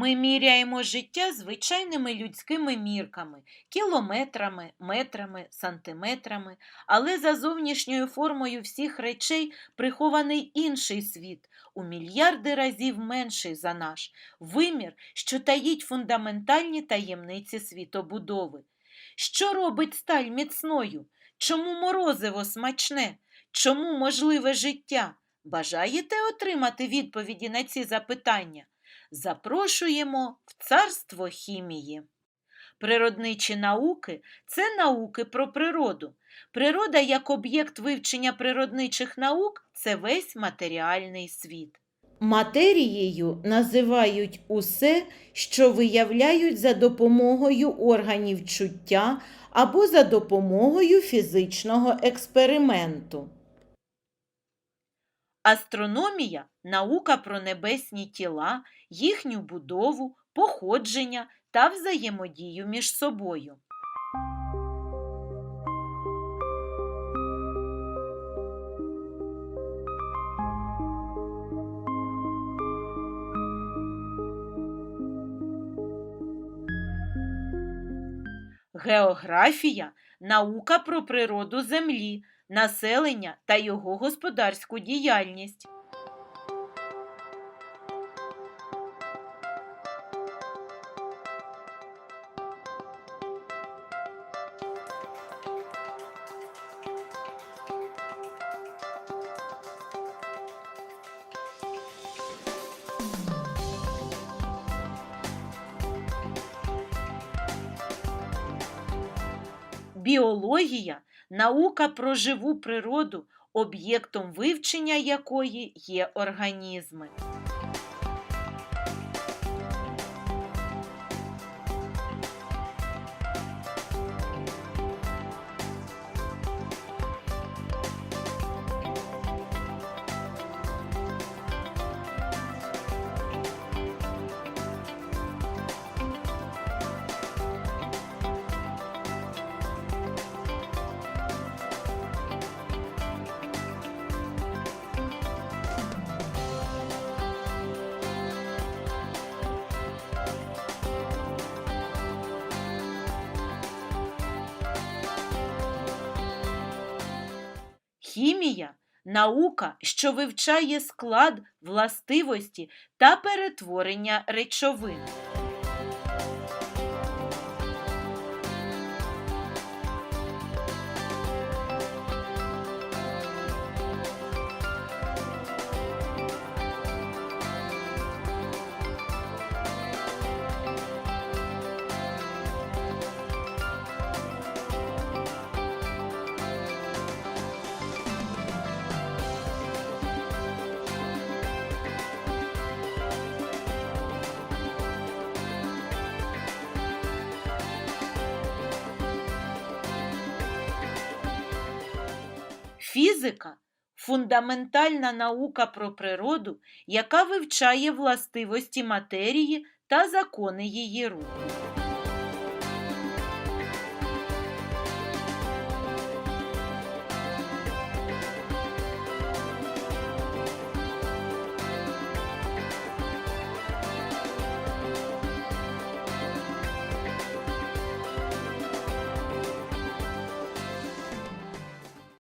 Ми міряємо життя звичайними людськими мірками, кілометрами, метрами, сантиметрами, але за зовнішньою формою всіх речей прихований інший світ, у мільярди разів менший за наш, вимір, що таїть фундаментальні таємниці світобудови. Що робить сталь міцною? Чому морозиво смачне? Чому можливе життя? Бажаєте отримати відповіді на ці запитання? Запрошуємо в царство хімії. Природничі науки це науки про природу. Природа як об'єкт вивчення природничих наук це весь матеріальний світ. Матерією називають усе, що виявляють за допомогою органів чуття або за допомогою фізичного експерименту. Астрономія наука про небесні тіла, їхню будову, походження та взаємодію між собою. Географія наука про природу Землі, населення та його господарську діяльність. Біологія наука про живу природу, об'єктом вивчення якої є організми. Хімія наука, що вивчає склад, властивості та перетворення речовин. Фізика фундаментальна наука про природу, яка вивчає властивості матерії та закони її руху.